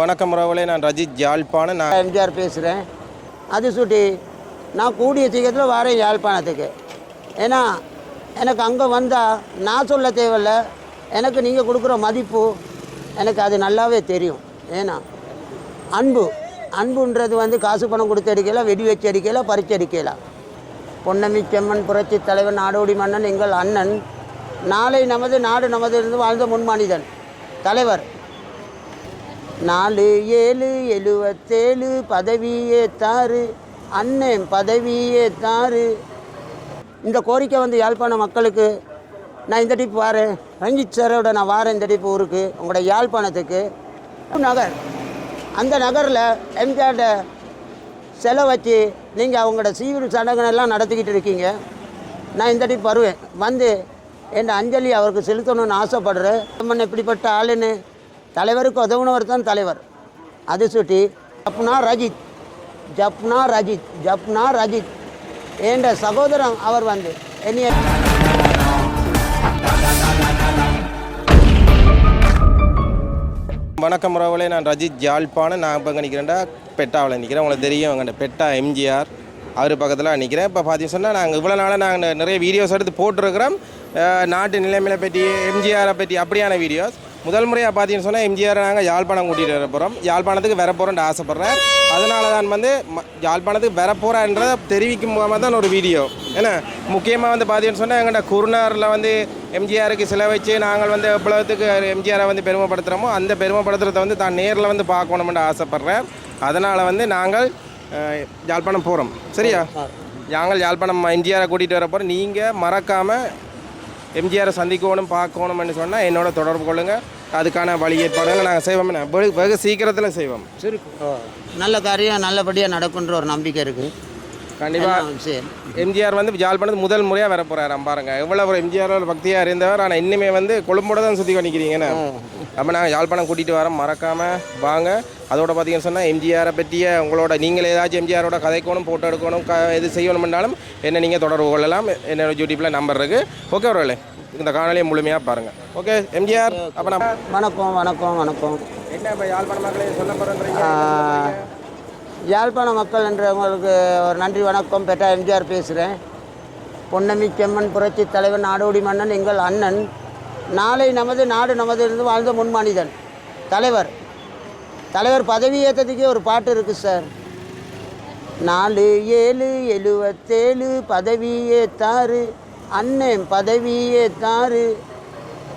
வணக்கம் ரவலே நான் ரஜித் யாழ்ப்பாணம். நான் எம்ஜிஆர் பேசுகிறேன் அது சுட்டி நான் கூடிய சீக்கிரத்தில் வரேன் யாழ்ப்பாணத்துக்கு. ஏன்னா எனக்கு அங்கே வந்தால் நான் சொல்ல தேவையில்ல. எனக்கு நீங்கள் கொடுக்குற மதிப்பு எனக்கு அது நல்லாவே தெரியும். ஏன்னா அன்பு அன்புன்றது வந்து காசு பணம் கொடுத்து அடிக்கல வெடி வச்சு அடிக்கல பறிச்சு அடிக்கல. பொன்னமி செம்மன் புரட்சி தலைவர் நாடோடி மன்னன் எங்கள் அண்ணன் நாளை நமது நாடு நமது இருந்து வாழ்ந்த முன்மானிதன் தலைவர். நாலு ஏழு எழுவத்தேழு பதவியே தாரு அண்ணன் பதவியே தாரு இந்த கோரிக்கை வந்து யாழ்ப்பாண மக்களுக்கு நான் இந்த டிப்பு வாரேன். ரஞ்சித் சாரோட நான் வாரேன் இந்த டிப்பு ஊருக்கு உங்களோட யாழ்ப்பாணத்துக்கு. நகர் அந்த நகரில் எம்ஜிஆர்ட செலை வச்சு நீங்கள் அவங்களோட சீவிர சடங்குனெல்லாம் நடத்திக்கிட்டு இருக்கீங்க. நான் இந்த டிப்பு வருவேன். வந்து என் அஞ்சலி அவருக்கு செலுத்தணும்னு ஆசைப்படுறேன். நம்ம இப்படிப்பட்ட ஆளுன்னு தலைவருக்கு உதவுனவர் தான் தலைவர். அது சுட்டி ஜப்னா ரஜித் ஜப்னா ரஜித் ஜப்னா ரஜித். என்ற சகோதரன் அவர் வந்து என்னைய வணக்கம் ரவலே நான் ரஜித் ஜாழ்ப்பான நான் இப்போ நிற்கிறேன்டா பெட்டாவில் நிற்கிறேன். உங்களுக்கு தெரியும் அங்கே பெட்டா எம்ஜிஆர் அவர் பக்கத்தில் நிற்கிறேன். இப்போ பார்த்தீங்கன்னு சொன்னால் நாங்கள் இவ்வளோ நாளாக நாங்கள் நிறைய வீடியோஸ் எடுத்து போட்டிருக்கிறோம். நாட்டு நிலைமையை பற்றி எம்ஜிஆரை பற்றி அப்படியான வீடியோஸ் முதல் முறையாக பார்த்தீங்கன்னு சொன்னால் எம்ஜிஆர் நாங்கள் யாழ்ப்பாணம் கூட்டிகிட்டு வர போகிறோம் யாழ்ப்பாணத்துக்கு வர போகிறோம்னு ஆசைப்பட்றேன். அதனால தான் வந்து ம- யாழ்ப்பாணத்துக்கு வர போகிறான்றதை தெரிவிக்கும் மூலமாக தான் ஒரு வீடியோ. ஏன்னா முக்கியமாக வந்து பார்த்தீங்கன்னு சொன்னால் எங்கள்கிட்ட குருநாரில் வந்து எம்ஜிஆருக்கு சிலை வச்சு நாங்கள் வந்து எவ்வளோத்துக்கு எம்ஜிஆரை வந்து பெருமைப்படுத்துகிறோமோ அந்த பெருமைப்படுத்துறதை வந்து தான் நேரில் வந்து பார்க்கணும்னு ஆசைப்பட்றேன். அதனால் வந்து நாங்கள் யாழ்ப்பாணம் போகிறோம் சரியா? நாங்கள் யாழ்ப்பாணம் எம்ஜிஆரை கூட்டிகிட்டு வர போகிறோம் நீங்கள் மறக்காமல் எம்ஜிஆரை சந்திக்கணும் பார்க்கணும்னு சொன்னால் என்னோட தொடர்பு கொள்ளுங்கள் அதுக்கான வழி ஏற்பாடுகளை நாங்கள் செய்வோம். வெகு வெகு சீக்கிரத்தில் செய்வோம். சரி. நல்ல காரியம் நல்லபடியாக நடக்குன்ற ஒரு நம்பிக்கை இருக்குது கண்டிப்பாக சரி. எம்ஜிஆர் வந்து யாழ்ப்பாணத்து முதல் முறையாக வர போகிறாரு பாருங்க. எவ்வளோ ஒரு எம்ஜிஆர் பக்தியாக இருந்தவர் ஆனால் இன்னுமே வந்து கொழும்போட தான் சுற்றி பண்ணிக்கிறீங்கன்னு அப்போ நாங்கள் யாழ்ப்பாணம் கூட்டிகிட்டு வரோம் மறக்காமல் வாங்க. அதோட பார்த்தீங்கன்னு சொன்னால் எம்ஜிஆரை பற்றிய உங்களோட நீங்கள் ஏதாச்சும் எம்ஜிஆரோட கதைக்கணும் போட்டோ எடுக்கணும் க இது செய்யணும்னாலும் என்ன நீங்கள் தொடர்பு கொள்ளலாம். என்னோட யூடியூப்பில் நம்பர் இருக்குது ஓகே வரல இந்த காணொலியை முழுமையாக பாருங்கள் ஓகே எம்ஜிஆர் அப்போ நம்ம வணக்கம் வணக்கம் வணக்கம். என்ன இப்போ யாழ்ப்பாண மக்களே சொல்ல போகிறேன்றீங்க யாழ்ப்பாண மக்கள் என்றவங்களுக்கு ஒரு நன்றி வணக்கம். பெற்றா எம்ஜிஆர் பேசுகிறேன் பொன்னமி செம்மன் புரட்சி தலைவர் நாடோடி மன்னன் எங்கள் அண்ணன். நாளை நமது நாடு நமது இருந்து வாழ்ந்த முன்மானிதன் தலைவர். தலைவர் பதவி ஏற்றதுக்கே ஒரு பாட்டு இருக்குது சார். நாலு ஏழு எழுவத்தேழு பதவியே தாரு அண்ணன் பதவியே தாரு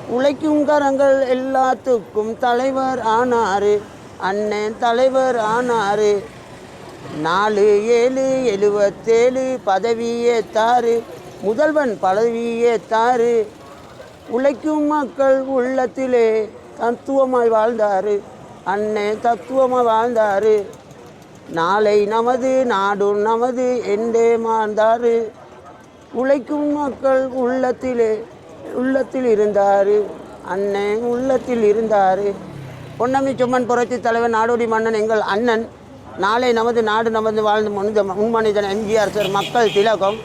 உழைக்கும் கரங்கள் எல்லாத்துக்கும் தலைவர் ஆனாரு அண்ணன் தலைவர் ஆனாரு நாலு ஏழு எழுபத்தேழு பதவியே தாரு முதல்வன் பதவியே தாரு உழைக்கும் மக்கள் உள்ளத்திலே தத்துவமாய் வாழ்ந்தாரு அண்ணன் தத்துவமாக வாழ்ந்தாரு நாளை நமது நாடும் நமது என்றே மாந்தாரு உழைக்கும் மக்கள் உள்ளத்திலே உள்ளத்தில் இருந்தார். அண்ணன் உள்ளத்தில் இருந்தார். பொன்னமி சும்மன் புரட்சி தலைவர் நாடோடி மன்னன் எங்கள் அண்ணன். நாளை நமது நாடு நமது வாழ்ந்த மனித முன்மனிதன் எம்ஜிஆர் சார் மக்கள் திலகம்.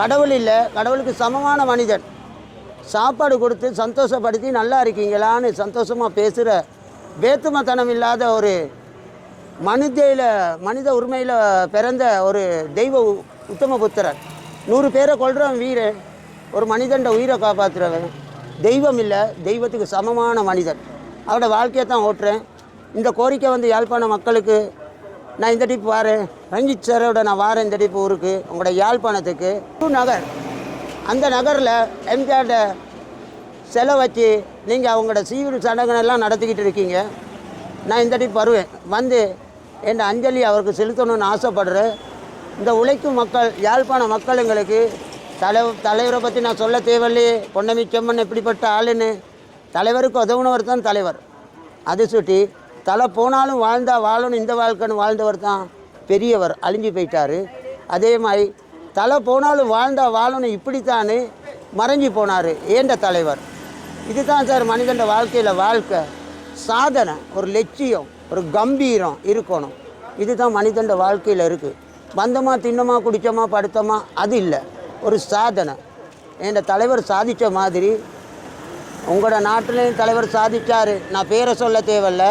கடவுள் இல்லை கடவுளுக்கு சமமான மனிதன். சாப்பாடு கொடுத்து சந்தோஷப்படுத்தி நல்லா இருக்கீங்களான்னு சந்தோஷமாக பேசுகிற வேத்துமத்தனம் இல்லாத ஒரு மனிதையில் மனித உரிமையில் பிறந்த ஒரு தெய்வ உத்தம புத்திரன் நூறு பேரை கொள்கிறவன் வீரன். ஒரு மனிதன்ட உயிரை காப்பாற்றுறவன் தெய்வம் இல்லை தெய்வத்துக்கு சமமான மனிதன். அவரோட வாழ்க்கையை தான் ஓட்டுறேன். இந்த கோரிக்கை வந்து யாழ்ப்பாண மக்களுக்கு நான் இந்த டிப்பு வாரேன். ரஞ்சித் சரோட நான் வாரேன் இந்த டிப்பு ஊருக்கு உங்களோட யாழ்ப்பாணத்துக்கு. டூ நகர். அந்த நகரில் எம்ஜிஆர்ட செலை வச்சு நீங்கள் அவங்களோட சீவிர சடங்குனெல்லாம் நடத்திக்கிட்டு இருக்கீங்க. நான் இந்த டிப்பு வருவேன். வந்து என் அஞ்சலி அவருக்கு செலுத்தணும்னு ஆசைப்படுறேன். இந்த உழைக்கும் மக்கள் யாழ்ப்பாண மக்கள் எங்களுக்கு தலை தலைவரை பற்றி நான் சொல்ல தேவையில்லையே. பொன்னமி செம்மன் எப்படிப்பட்ட ஆளுன்னு. தலைவருக்கு உதவுனவர் தான் தலைவர். அது சுட்டி தலை போனாலும் வாழ்ந்தால் வாழணும் இந்த வாழ்க்கைன்னு வாழ்ந்தவர் தான் பெரியவர் அழிஞ்சு போயிட்டாரு. அதே மாதிரி தலை போனாலும் வாழ்ந்தால் வாழணும் இப்படித்தானே மறைஞ்சு போனார் ஏண்ட தலைவர். இதுதான் சார் மனிதன் வாழ்க்கையில் வாழ்க்கை. சாதனை ஒரு லட்சியம் ஒரு கம்பீரம் இருக்கணும். இதுதான் மனிதன் வாழ்க்கையில் இருக்குது வந்தோமா தின்னமா குடித்தோமா படுத்தோமா அது இல்லை. ஒரு சாதனை. என் தலைவர் சாதித்த மாதிரி உங்களோட நாட்டிலையும் தலைவர் சாதிச்சார். நான் பேரை சொல்ல தேவையில்ல.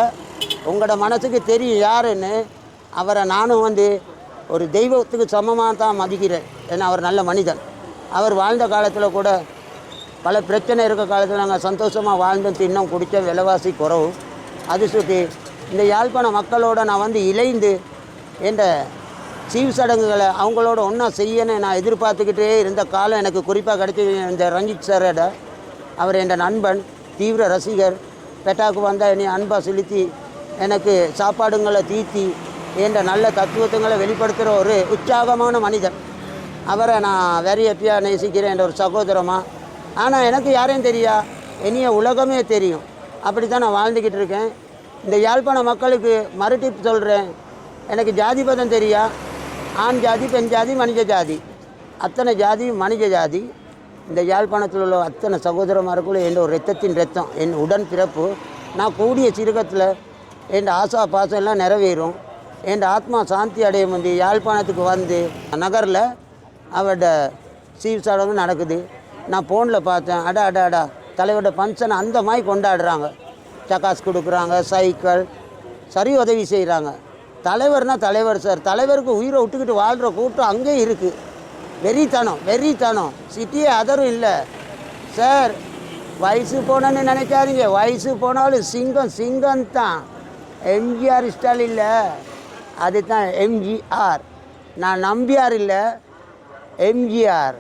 உங்களோட மனசுக்கு தெரியும் யாருன்னு. அவரை நானும் வந்து ஒரு தெய்வத்துக்கு சமமாக தான் மதிக்கிறேன். ஏன்னா அவர் நல்ல மனிதன். அவர் வாழ்ந்த காலத்தில் கூட பல பிரச்சனை இருக்க காலத்தில் நாங்கள் சந்தோஷமாக வாழ்ந்தோம் தின்னோம் குடித்த விலைவாசி குறவு அது சுற்றி இந்த யாழ்ப்பாண மக்களோட நான் வந்து இணைந்து என்ற சீவ் சடங்குகளை அவங்களோட ஒன்றா செய்யணும் நான் எதிர்பார்த்துக்கிட்டே இருந்த காலம் எனக்கு குறிப்பாக கிடைச்சது இந்த ரஞ்சித் சாரோட அவர் என் நண்பன் தீவிர ரசிகர் பெட்டாக்கு வந்தால் என்னை அன்பாக செலுத்தி எனக்கு சாப்பாடுங்களை தீத்தி என்ற நல்ல தத்துவத்துங்களை வெளிப்படுத்துகிற ஒரு உற்சாகமான மனிதன். அவரை நான் வெரி ஹாப்பியாக நேசிக்கிறேன் என்ற ஒரு சகோதரமாக ஆனால் எனக்கு யாரையும் தெரியா? இனிய உலகமே தெரியும். அப்படி தான் நான் வாழ்ந்துக்கிட்டு இருக்கேன். இந்த யாழ்ப்பாண மக்களுக்கு மறுட்டிப்பு சொல்கிறேன் எனக்கு ஜாதிபதம் தெரியா? ஆண் ஜாதி பெண் ஜாதி மனித ஜாதி. அத்தனை ஜாதி மனித ஜாதி. இந்த யாழ்ப்பாணத்தில் உள்ள அத்தனை சகோதரமாருக்குள்ள என் ஒரு ரத்தத்தின் ரத்தம் என் உடன் பிறப்பு. நான் கூடிய சிறுகத்தில் என் ஆசா பாசம் எல்லாம் நிறைவேறும். என் ஆத்மா சாந்தி அடைய வந்து யாழ்ப்பாணத்துக்கு வந்து நகரில் அவரோட சீர் சடங்கு நடக்குது. நான் ஃபோனில் பார்த்தேன். அடா அடா அடா. தலைவரோட ஃபங்க்ஷன் அந்த மாதிரி கொண்டாடுறாங்க. சக்காஸ் கொடுக்குறாங்க சைக்கிள் சரி உதவி செய்கிறாங்க தலைவர்னா தலைவர் சார். தலைவருக்கு உயிரை விட்டுக்கிட்டு வாழ்கிற கூட்டம் அங்கேயும் இருக்குது வெறித்தனம் வெறித்தனம். சிட்டியே அதரும் இல்லை. சார் வயசு போனேன்னு நினைக்காதீங்க. வயசு போனாலும் சிங்கம் சிங்கம் தான் எம்ஜிஆர் ஸ்டால் இல்லை. அது தான் எம்ஜிஆர். நான் நம்பியார் இல்லை. எம்ஜிஆர்.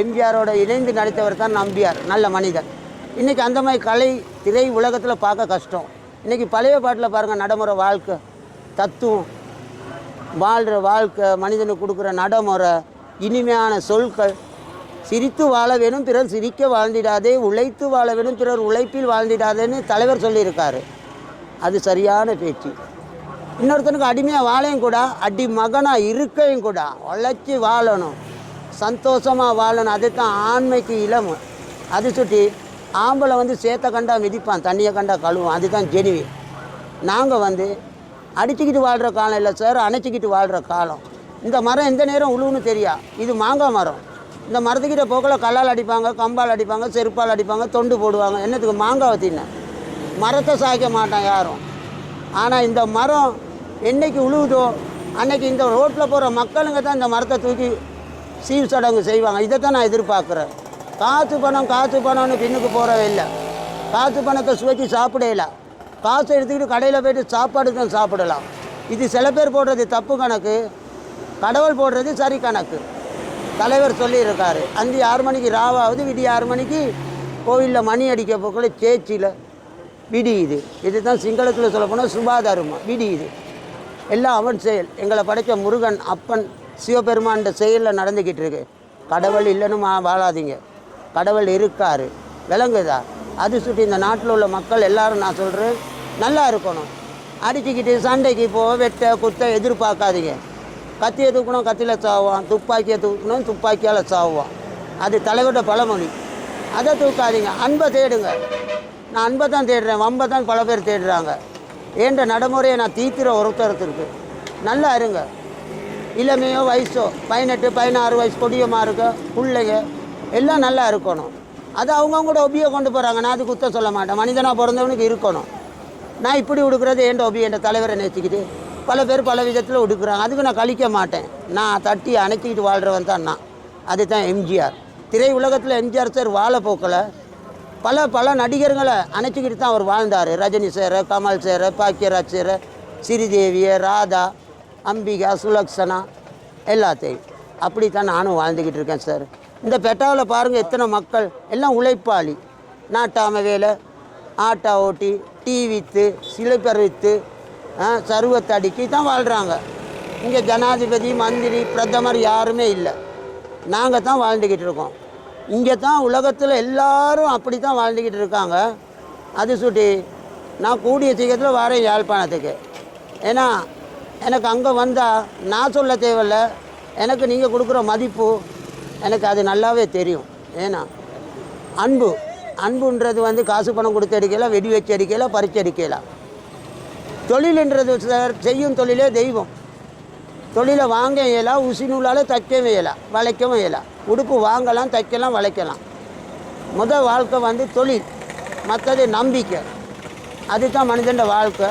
எம்ஜிஆரோட இணைந்து நடித்தவர் தான் நம்பியார். நல்ல மனிதன் இன்றைக்கி அந்த மாதிரி கலை திரை உலகத்தில் பார்க்க கஷ்டம். இன்றைக்கி பழைய பாட்டில் பாருங்கள் நடைமுறை வாழ்க்கை. தத்துவம். வாழ்கிற வாழ்க்கை மனிதனுக்கு கொடுக்குற நடைமுறை இனிமையான சொற்கள். சிரித்து வாழ வேணும் பிறர் சிரிக்க வாழ்ந்திடாதே. உழைத்து வாழ வேணும் பிறர் உழைப்பில் வாழ்ந்திடாதேன்னு தலைவர் சொல்லியிருக்காரு. அது சரியான பேச்சு. இன்னொருத்தனுக்கு அடிமையாக வாழையும் கூட அடி மகனாக இருக்கையும் கூட உழைச்சி வாழணும். சந்தோஷமாக வாழணும். அது தான் ஆண்மைக்கு இளம். அது சுட்டி ஆம்பளை வந்து சேத்தை கண்டா மிதிப்பான் தண்ணியை கண்டா கழுவும் அதுதான் ஜெனிவி. நாங்கள் வந்து அடிச்சுக்கிட்டு வாழ்கிற காலம் இல்லை சார் அணைச்சிக்கிட்டு வாழ்கிற காலம். இந்த மரம் எந்த நேரம் உழுவுன்னு தெரியா? இது மாங்காய் மரம். இந்த மரத்துக்கிட்ட போக்கில் கல்லால் அடிப்பாங்க கம்பால் அடிப்பாங்க செருப்பால் அடிப்பாங்க தொண்டு போடுவாங்க. என்னத்துக்கு மாங்காவை தின்ன மரத்தை சாய்க்க மாட்டான் யாரும். ஆனால் இந்த மரம் என்னைக்கு உழுவுதோ அன்னைக்கு இந்த ரோட்டில் போகிற மக்களுங்க தான் இந்த மரத்தை தூக்கி சீவ் சடங்கு செய்வாங்க. இதை தான் நான் எதிர்பார்க்குறேன். காசு பணம் காசு பணம்னு பின்னுக்கு போகிறவே இல்லை. காசு பணத்தை சுவைச்சு சாப்பிடல காசு எடுத்துக்கிட்டு கடையில் போய்ட்டு சாப்பாடு தான் சாப்பிடலாம். இது சில பேர் போடுறது தப்பு கணக்கு. கடவுள் போடுறது சரி கணக்கு. தலைவர் சொல்லியிருக்காரு. அஞ்சு ஆறு மணிக்கு ராவாவது விடிய ஆறு மணிக்கு கோவிலில் மணி அடிக்க போக்கில் சேச்சியில் விடியுது இதுதான் சிங்களத்தில் சொல்ல போனால் விடியுது எல்லாம் அவன் செயல். எங்களை படைத்த முருகன் அப்பன் சிவபெருமான் செயலில் நடந்துக்கிட்டு இருக்கு. கடவுள் இல்லைன்னு வாழாதீங்க. கடவுள் இருக்காரு. விளங்குதா? அது சுற்றி இந்த நாட்டில் உள்ள மக்கள் எல்லாரும் நான் சொல்கிறேன் நல்லா இருக்கணும் அடிச்சுக்கிட்டு சண்டைக்கு போக வெட்ட குத்த எதிர்பார்க்காதீங்க. கத்தியை தூக்கணும் கத்தியில் சாவான் துப்பாக்கியை தூக்கணும் துப்பாக்கியால் சாவான் அது தலைவர்கிட்ட பழமொழி. அதை தூக்காதீங்க. அன்பை தேடுங்க. நான் அன்பை தான் தேடுறேன். வம்பை தான் பல பேர் தேடுறாங்க. ஏன்ற நடைமுறையை நான் தீத்திர ஒருத்தரத்திற்கு நல்லா இருங்க. இளமையோ வயசோ பதினெட்டு பதினாறு வயசு கொடியமாக இருக்க பிள்ளைங்க எல்லாம் நல்லா இருக்கணும். அது அவங்கவுங்களோட ஒப்பியை கொண்டு போகிறாங்க நான் அது குத்த சொல்ல மாட்டேன். மனிதனாக பிறந்தவனுக்கு இருக்கணும். நான் இப்படி உடுக்கிறது ஏண்ட ஒபி என்ற தலைவரை நினச்சிக்கிட்டு பல பேர் பல விதத்தில் உடுக்குறாங்க. அதுக்கு நான் கழிக்க மாட்டேன். நான் தட்டி அணைச்சிக்கிட்டு வாழ்கிறவன் தான் நான். அதுதான் எம்ஜிஆர். திரை உலகத்தில் எம்ஜிஆர் சார் வாழ போக்கில். பல பல நடிகர்களை அணைச்சிக்கிட்டு தான் அவர் வாழ்ந்தார். Rajini sir Kamal sir Bhagyaraj sir ஸ்ரீதேவிய Radha Ambika Sulakshana எல்லாத்தையும். அப்படி தான் நானும் வாழ்ந்துக்கிட்டு இருக்கேன் சார். இந்த பெட்டாவில் பாருங்கள் எத்தனை மக்கள். எல்லாம் உழைப்பாளி. நாட்டாம வேலை ஆட்டா ஓட்டி டீ விற்று சிலைப்பர் விற்று சருவத்தடிக்கு தான் வாழ்கிறாங்க இங்கே ஜனாதிபதி மந்திரி பிரதமர் யாருமே இல்லை. நாங்கள் தான் வாழ்ந்துக்கிட்டு இருக்கோம். இங்கே தான் உலகத்தில் எல்லாரும் அப்படி தான் வாழ்ந்துக்கிட்டு இருக்காங்க. அது சுட்டி நான் கூடிய சீக்கிரத்தில் வரேன் யாழ்ப்பாணத்துக்கு. ஏன்னா எனக்கு அங்கே வந்தால் நான் சொல்ல தேவையில்ல. எனக்கு நீங்கள் கொடுக்குற மதிப்பு எனக்கு அது நல்லாவே தெரியும். ஏன்னா அன்பு. அன்புன்றது வந்து காசு பணம் கொடுத்து அடிக்கலாம் வெடி வச்சு அடிக்கலாம் பறிச்சு அடிக்கலாம் தொழிலுன்றது சார் செய்யும் தொழிலே தெய்வம். தொழிலை வாங்க இயலாம் உசி நூலால் தைக்கவும் இயலாம் வளைக்கவும் இயலாம் உடுப்பு வாங்கலாம் தைக்கலாம் வளைக்கலாம். முதல் வாழ்க்கை வந்து தொழில் மற்றது நம்பிக்கை. அதுதான் மனிதன் வாழ்க்கை.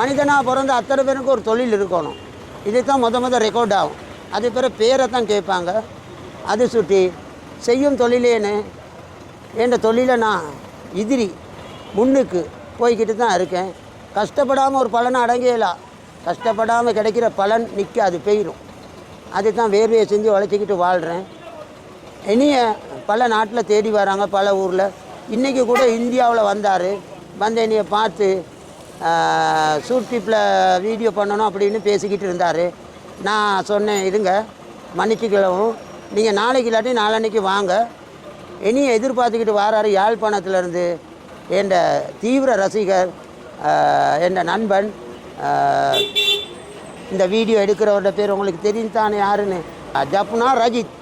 மனிதனாக பிறந்த அத்தனை பேருக்கு ஒரு தொழில் இருக்கணும். இது தான் முத முத ரெக்கார்ட் ஆகும். அது பிற பேரை தான் கேட்பாங்க. அது சுட்டி செய்யும் தொழிலேன்னு என்ற தொழிலை நான் எதிரி முன்னுக்கு போய்கிட்டு தான் இருக்கேன். கஷ்டப்படாமல் ஒரு பலனை அடங்கியலாம் கஷ்டப்படாமல் கிடைக்கிற பலன் நிற்க நிற்காது பெய்யும் அதுதான் வேர்வையை செஞ்சு உழைச்சிக்கிட்டு வாழ்கிறேன் இனிய பல நாட்டில் தேடி வராங்க பல ஊரில். இன்றைக்கி கூட இந்தியாவில் வந்தார். வந்து என்னைய பார்த்து ஷூட் டிப்பில் வீடியோ பண்ணணும் அப்படின்னு பேசிக்கிட்டு இருந்தார். நான் சொன்னேன் இருங்க மன்னிச்சுக்கிழவும் நீங்கள் நாளைக்கு இல்லாட்டி நாளன்னைக்கு வாங்க. இனிய எதிர்பார்த்துக்கிட்டு வாராரு யாழ்ப்பாணத்திலேருந்து என்ற தீவிர ரசிகர் என்ற நண்பன் இந்த வீடியோ எடுக்கிறவரோட பேர் உங்களுக்கு தெரியும் தானே யாருன்னு? ஜப்னா ரஜித்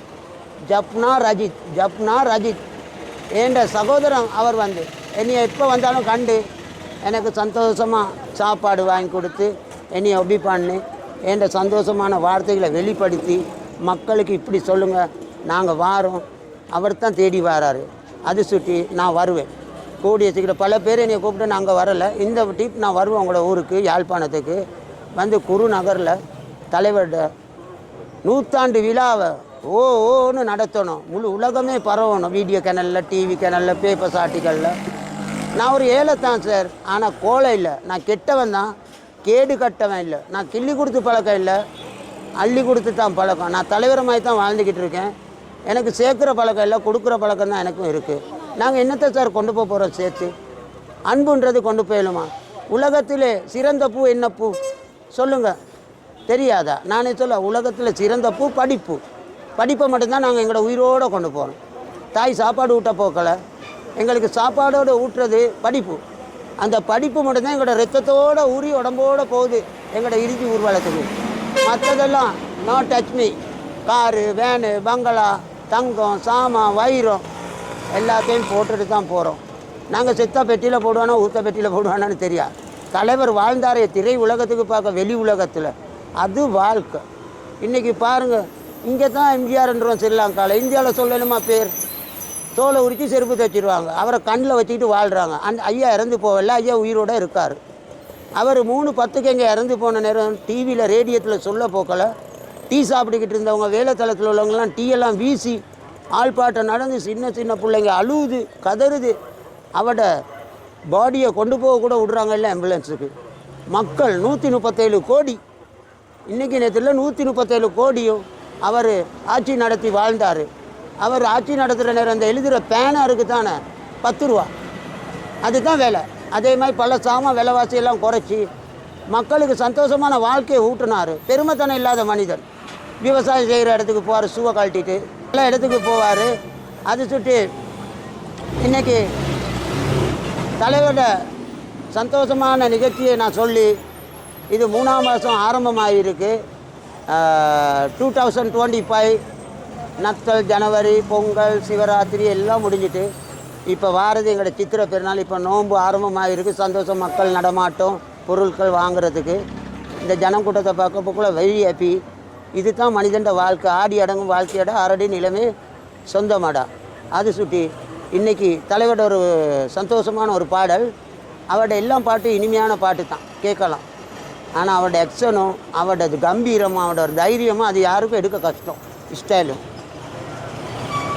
ஜப்னா ரஜித் ஜப்னா ரஜித் என்ற சகோதரன் அவர் வந்து. என்னையை எப்போ வந்தாலும் கண்டு எனக்கு சந்தோஷமாக சாப்பாடு வாங்கி கொடுத்து என்னையை ஒபி பண்ணு என்ற சந்தோஷமான வார்த்தைகளை வெளிப்படுத்தி மக்களுக்கு இப்படி சொல்லுங்கள் நாங்கள் வாரோம். அவர் தான் தேடி வராரு. அது சுற்றி நான் வருவேன். கூடிய சீக்கிரம் பல பேர் என்னை கூப்பிட்டு நாங்கள் வரலை. இந்த டிப் நான் வருவேன் உங்களோட ஊருக்கு யாழ்ப்பாணத்துக்கு. வந்து குருநகரில் தலைவர்கிட்ட நூற்றாண்டு விழாவை ஓ ஓன்னு நடத்தணும். முழு உலகமே பரவணும். வீடியோ கேனலில் டிவி கேனலில் பேப்பர்ஸ் ஆர்டிக்கலில் நான் ஒரு ஏழைத்தான் சார் ஆனால் கோலை இல்லை. நான் கெட்டவன் தான். கேடு கட்டவன் இல்லை. நான் கிள்ளி கொடுத்து பழக்கம் இல்லை. அள்ளி கொடுத்து தான் பழக்கம். நான் தலைவரமாய் தான் வாழ்ந்துக்கிட்டு இருக்கேன். எனக்கு சேர்க்குற பழக்கம் இல்லை கொடுக்குற பழக்கம் தான் எனக்கும் இருக்குது நாங்கள் என்னத்தை சார் கொண்டு போக போகிறோம் சேர்த்து? அன்புன்றது கொண்டு போயிடுமா உலகத்திலே சிறந்த பூ என்ன பூ? சொல்லுங்கள் தெரியாதா? நானே சொல்ல உலகத்தில் சிறந்த பூ படிப்பு. படிப்பை மட்டும்தான் நாங்கள் எங்களோட உயிரோடு கொண்டு போகிறோம் தாய் சாப்பாடு ஊட்ட போக்கலை. எங்களுக்கு சாப்பாடோடு ஊட்டுறது படிப்பு. அந்த படிப்பு மட்டும்தான் எங்களோட ரத்தத்தோட உரி உடம்போட போகுது. எங்களோட இறுதி ஊர்வலத்துக்கு. மற்றதெல்லாம் no touch me car van பங்களா தங்கம் சாமான் வைரம் எல்லாத்தையும் போட்டுட்டு தான் போகிறோம் நாங்கள் செத்த பெட்டியில் போடுவானோ ஊத்த பெட்டியில் போடுவானான்னு தெரியாது. தலைவர் வாழ்ந்தாரே திரை உலகத்துக்கு பார்க்க வெளி உலகத்தில். அது வாழ்க்கை. இன்றைக்கி பாருங்கள் இங்கே தான் எம்ஜிஆர்ன்றோம் ஸ்ரீலங்காவில் இந்தியாவில் சொல்லணுமா பேர்? தோலை உரித்து செருப்பு தைச்சிடுவாங்க அவரை கண்ணில் வச்சுக்கிட்டு வாழ்கிறாங்க அந்த ஐயா இறந்து போகல ஐயா உயிரோட இருக்கார். அவர் மூணு பத்துக்கு எங்கே இறந்து போன நேரம் டிவியில் ரேடியத்தில் சொல்ல போக்கலை. டீ சாப்பிட்டுக்கிட்டு இருந்தவங்க வேலைத்தளத்தில் உள்ளவங்கலாம் டீயெல்லாம் வீசி ஆள்பாட்டம் நடந்து சின்ன சின்ன பிள்ளைங்க அழுவுது கதறுது. அவட பாடியை கொண்டு போக கூட விட்றாங்கல்ல ஆம்புலன்ஸுக்கு மக்கள் நூற்றி முப்பத்தேழு கோடி. இன்றைக்கி நேரத்தில் நூற்றி முப்பத்தேழு கோடியும் அவர் ஆட்சி நடத்தி வாழ்ந்தார். அவர் ஆட்சி நடத்துகிற நேரம் அந்த எழுதுகிற பேனருக்கு தானே பத்து ரூபா. அதுதான் வேலை. அதே மாதிரி பல சாமான் விலைவாசியெல்லாம் குறைச்சி மக்களுக்கு சந்தோஷமான வாழ்க்கையை ஊட்டினார். பெருமைத்தனம் இல்லாத மனிதன் விவசாயம் செய்கிற இடத்துக்கு போவார் சூவை கழட்டிட்டு. எல்லா இடத்துக்கு போவார். அது சுற்றி இன்னைக்கு தலைவரோட சந்தோஷமான நிகழ்ச்சியை நான் சொல்லி இது மூணாம் மாதம் ஆரம்பமாகிருக்கு டூ தௌசண்ட் டுவெண்ட்டி ஃபைவ் நத்தல் ஜனவரி பொங்கல் சிவராத்திரி எல்லாம் முடிஞ்சிட்டு இப்போ வாரது எங்களோட சித்திரை பெருநாள். இப்போ நோன்பு ஆரம்பமாகிருக்கு சந்தோஷம் மக்கள் நடமாட்டம் பொருட்கள் வாங்குறதுக்கு. இந்த ஜனக்கூட்டத்தை பார்க்கப்போக்குள்ள வெரி ஹாப்பி இது தான் வாழ்க்கை. ஆடி அடங்கும் வாழ்க்கையோட அரடி நிலைமை சொந்தமாடா. அது சுட்டி இன்றைக்கி தலைவரோட ஒரு சந்தோஷமான ஒரு பாடல். அவரோட எல்லா பாட்டும் இனிமையான பாட்டு தான் கேட்கலாம். ஆனால் அவரோட எக்ஷனும் அவரோட கம்பீரமும் அவரோட தைரியமும் அது யாருக்கும் எடுக்க கஷ்டம். ஸ்டைலும்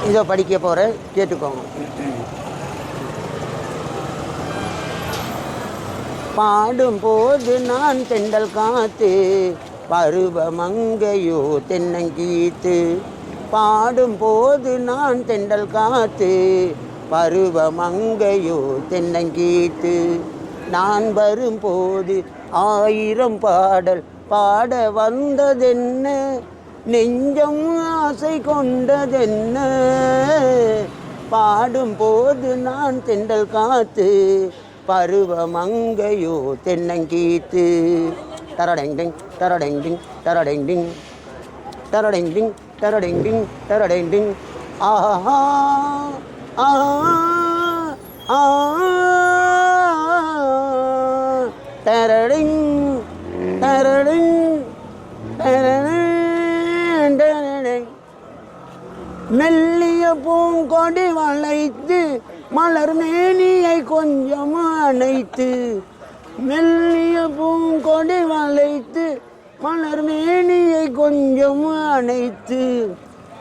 இதை படிக்க போகிற கேட்டுக்கோங்க. பாடும்போது நான் தெண்டல் காத்து பருவ மங்கையோ தென்னங்கீத்து. பாடும்போது நான் தெண்டல் காத்து பருவ மங்கையோ தென்னங்கீத்து. நான் வரும்போது ஆயிரம் பாடல் பாட வந்ததென்ன? நெஞ்சம் ஆசை கொண்டதென்ன? பாடும்போது நான் தெண்டல் காத்து பருவ டிங் தென்னங்கீத்து டரடெங்கிங் டரடெங்கிங் டரடெங்கிங் டரடெங்கிங் டரடெங்கிங் டரடெங்கிங் ஆஹா ஆஹா ஆஹா டரடிங் டரடிங் டரடிங் டரடிங் மெல்லிய பூங்கொடி வளைத்து மலர் மேனியை கொஞ்சம் அணைத்து மெல்லிய பூங்கொடி வளைத்து மலர் மேனியை கொஞ்சம் அணைத்து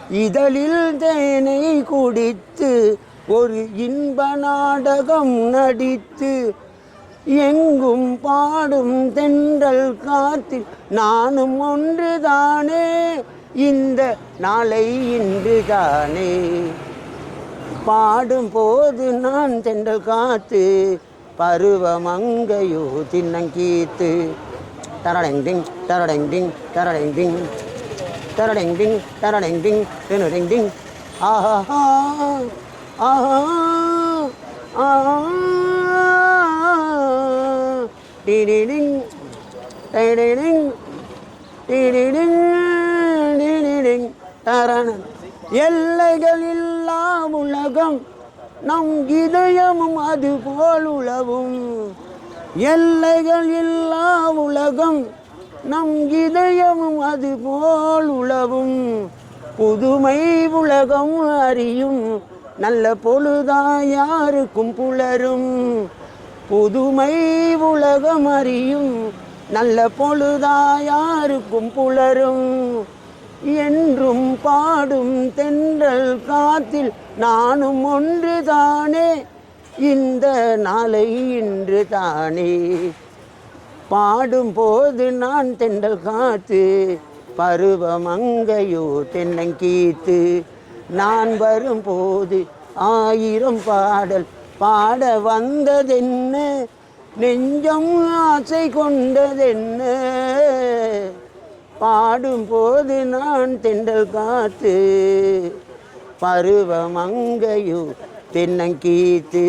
இதழில் தேனை குடித்து ஒரு இன்ப நாடகம் நடித்து எங்கும் பாடும் தென்றல் காத்தில் நானும் ஒன்றுதானே இந்த நாளை இன்றுதானே. பாடும் போது நான் தென்றல் காத்து பருவமங்கையோ தின்னங்கீத்து தரடெங்கிங் தரடெங்கிங் தரடெங்கிங் தரடெங்கிங் தரடெங்கிங் தினடெங்கிங் ஆஹா ஆஹா ஆஹா. டிடிடிங் டிடிடிங் டிடிடிங் டிடிடிங். தரணன் எல்லைகள் இல்லா உலகம் நம் இதயமும் அது போல் உலவும். எல்லைகள் இல்லா உலகம் நம் இதயமும் அது போல் உலவும். புதுமை உலகம் அறியும் நல்ல பொழுதா யாருக்கும் புலரும். புதுமை உலகம் அறியும் நல்ல பொழுதா யாருக்கும் புலரும். என்றும் பாடும் தென்றல் காத்தில் நானும் ஒன்றுதானே இந்த நாளை இன்று தானே. பாடும் போது நான் தெண்டல் காத்து பருவமங்கையோ தென்னங்கீத்து நான் வரும்போது ஆயிரம் பாடல் பாட வந்ததென்ன? நெஞ்சம் ஆசை கொண்டதென்ன? பாடும்போது நான் தெண்டல் காத்து பருவமங்கையோ தென்னங்கீத்து.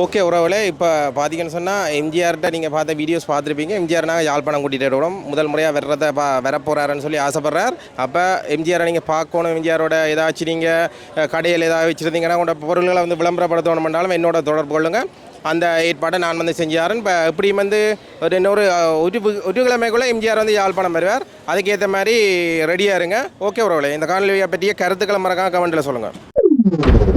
ஓகே உறவுகளே இப்போ பார்த்தீங்கன்னு சொன்னால் எம்ஜிஆர்கிட்ட நீங்கள் பார்த்த வீடியோஸ் பார்த்துருப்பீங்க. எம்ஜிஆர் நாங்கள் யாழ்ப்பாணம் கூட்டிகிட்டு வரோம் முதல் முறையாக வர்றத பா வரப்போகிறாருன்னு சொல்லி ஆசைப்பட்றார். அப்போ எம்ஜிஆரை நீங்கள் பார்க்கணும். எம்ஜிஆரோட ஏதாச்சும் நீங்கள் கடையில் ஏதாவது வச்சுருந்தீங்கன்னா உங்களோட பொருள்களை வந்து விளம்பரப்படுத்தணும்னாலும் என்னோட தொடர்பு கொள்ளுங்கள் அந்த ஏற்பாடை நான் வந்து செஞ்சாரன் இப்போ இப்படியும் வந்து ஒரு இன்னொரு ஒரு ஒரு கிழமைக்குள்ளே எம்ஜிஆர் வந்து யாழ்ப்பாணம் வருவார். அதுக்கேற்ற மாதிரி ரெடியாக இருங்க. ஓகே உறவுகளே இந்த காணொலியை பற்றிய கருத்துக்களை மறக்காம கமெண்ட்டில் சொல்லுங்கள்